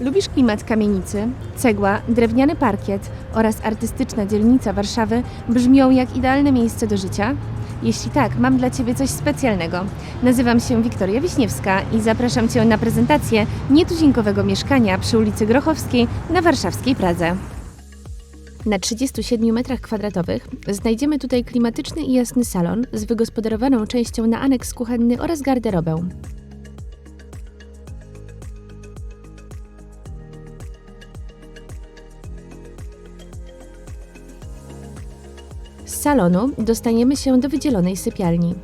Lubisz klimat kamienicy, cegła, drewniany parkiet oraz artystyczna dzielnica Warszawy brzmią jak idealne miejsce do życia? Jeśli tak, mam dla Ciebie coś specjalnego. Nazywam się Wiktoria Wiśniewska i zapraszam Cię na prezentację nietuzinkowego mieszkania przy ulicy Grochowskiej na warszawskiej Pradze. Na 37 metrach kwadratowych znajdziemy tutaj klimatyczny i jasny salon z wygospodarowaną częścią na aneks kuchenny oraz garderobę. Z salonu dostaniemy się do wydzielonej sypialni.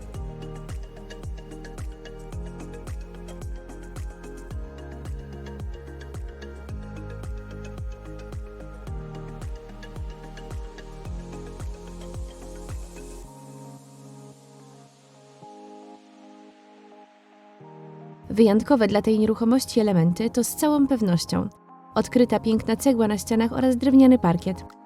Wyjątkowe dla tej nieruchomości elementy to z całą pewnością odkryta piękna cegła na ścianach oraz drewniany parkiet.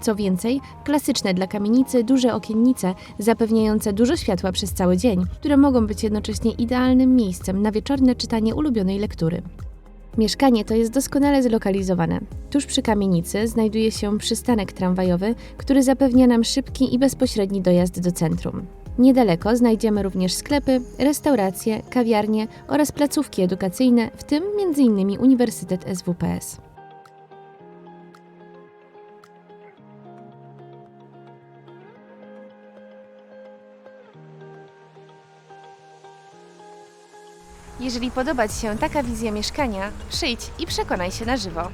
Co więcej, klasyczne dla kamienicy duże okiennice zapewniające dużo światła przez cały dzień, które mogą być jednocześnie idealnym miejscem na wieczorne czytanie ulubionej lektury. Mieszkanie to jest doskonale zlokalizowane. Tuż przy kamienicy znajduje się przystanek tramwajowy, który zapewnia nam szybki i bezpośredni dojazd do centrum. Niedaleko znajdziemy również sklepy, restauracje, kawiarnie oraz placówki edukacyjne, w tym m.in. Uniwersytet SWPS. Jeżeli podoba Ci się taka wizja mieszkania, przyjdź i przekonaj się na żywo.